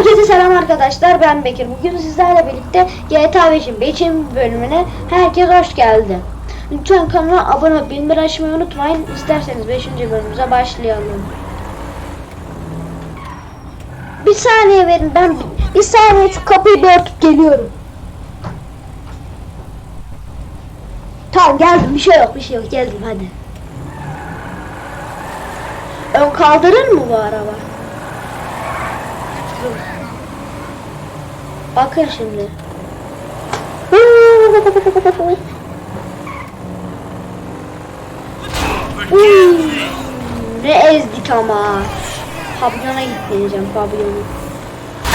Herkese selam arkadaşlar ben Bekir. Bugün sizlerle birlikte GTA 5'in 5. bölümüne herkes hoş geldi. Lütfen kanala abone olup bildirim açmayı unutmayın. İsterseniz 5. bölümümüze başlayalım. Bir saniye verin ben bir, saniye şu kapıyı bir örtüp geliyorum. Tamam geldim bir şey yok bir şey yok geldim hadi. Ön kaldırır mı bu araba? Bakın şimdi. Ne ezdik ama. Pavyona gitmeyeceğim pavyona.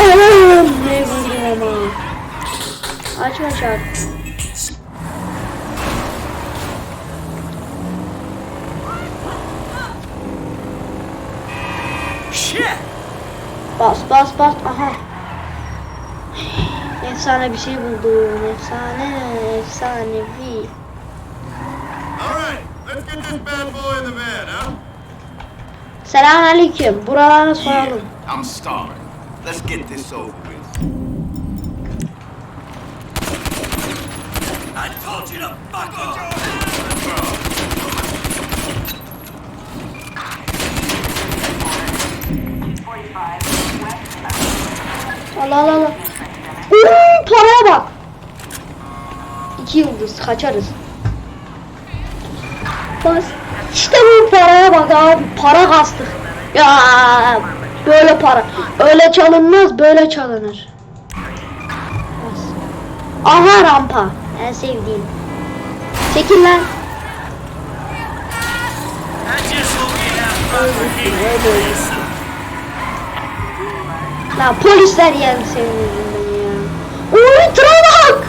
Anam, ne vurdum ama. Açma şarkı. Shit! Bas bas bas aha. Efsane bir şey buldum. Efsane, efsanevi. Alright, let's get this bad boy in the van, huh? Selamünaleyküm. Buraları soyalım. I'm starving. Let's get this over with. I told you to fuck off! Allah Allah Allah. Uuu paraya bak. İki yıldız kaçarız. Bas. İşte bu paraya bak abi. Para kastık. Ya böyle para. Öyle çalınmaz böyle çalınır. Bas. Aha rampa. En sevdiğim. Çekil lan. Öyle öyle. Lan polisler geldi senin yüzünden ya. Uy tıra bak.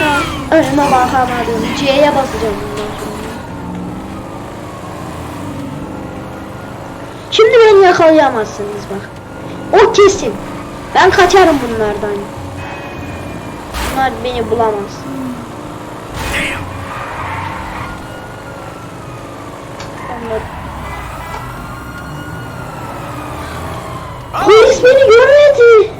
Ya, Önüme bakamadım. C'ye basacağım. Şimdi beni yakalayamazsınız bak. O kesin. Ben kaçarım bunlardan. Bunlar beni bulamaz. Damn! Beni görmedi.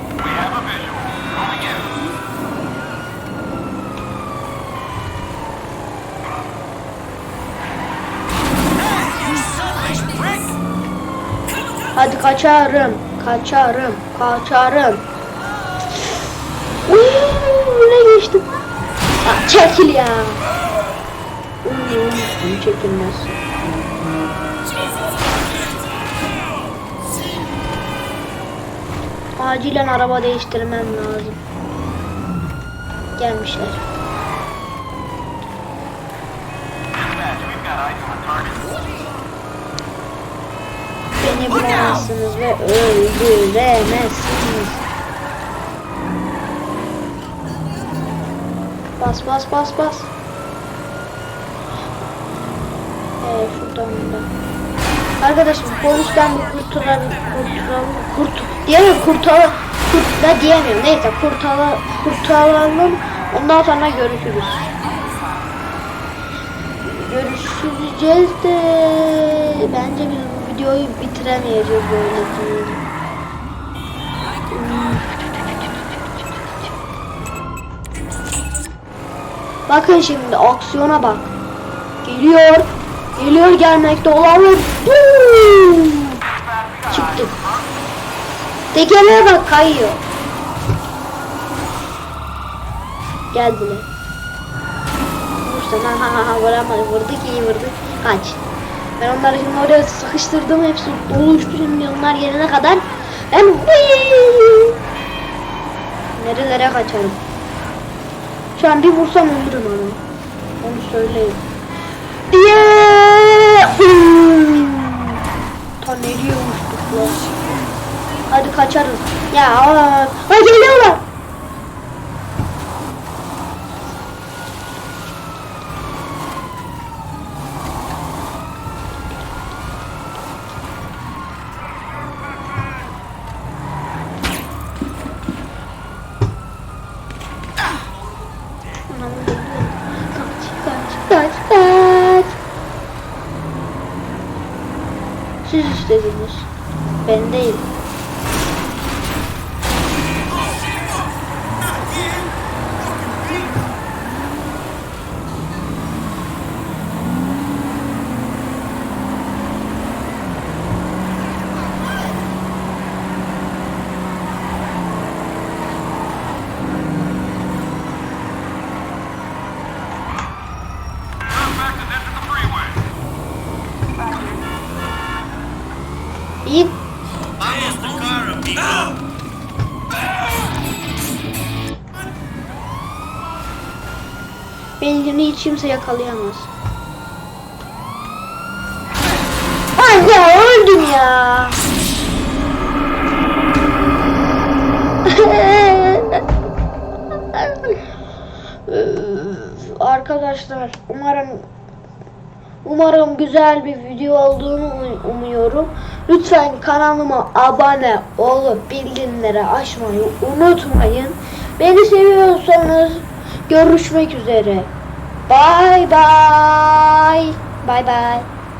Hadi kaçarım, kaçarım, kaçarım. Uuu, ne geçtim? Aa, çekil ya. Uuu, çekilmez. Acilen araba değiştirmem lazım. Gelmişler. Beni bulamazsınız ve öldüremezsiniz. Bas bas bas bas. Evet şuradan da. Arkadaşım polisten kurtulalım, kurtulalım, kurt, diyemem kurtulalım, kurt da diyemiyorum. Neyse kurtala, kurtulalım. Ondan sonra görüşürüz. Görüşeceğiz de bence biz bu videoyu bitiremeyeceğiz böyle değil. Bakın şimdi aksiyona bak. Geliyor. Geliyor gelmekte olan ve boom! Çıktı. Tekerleğe bak kayıyor. Geldiler. Vursa ha ha ha vuramadı. Vurduk iyi vurduk. Kaç. Ben onları şimdi oraya sıkıştırdım. Hepsi doluştu şimdi onlar gelene kadar. Ben! Nerelere kaçarım. Şu an bir vursam öldürürüm onu. Onu söyleyeyim. Diye. Ta nereye uçtuk lan? Hadi kaçarız. Ya aa, ha geliyorlar. Anam geliyor. Kaç kaç kaç kaç. Siz istediniz. Ben değil. Beni hiç kimse yakalayamaz. Ay ya öldüm ya. Arkadaşlar umarım umarım güzel bir video olduğunu um- umuyorum. Lütfen kanalıma abone olup bildirimleri açmayı unutmayın. Beni seviyorsanız görüşmek üzere. Bye bye. Bye bye.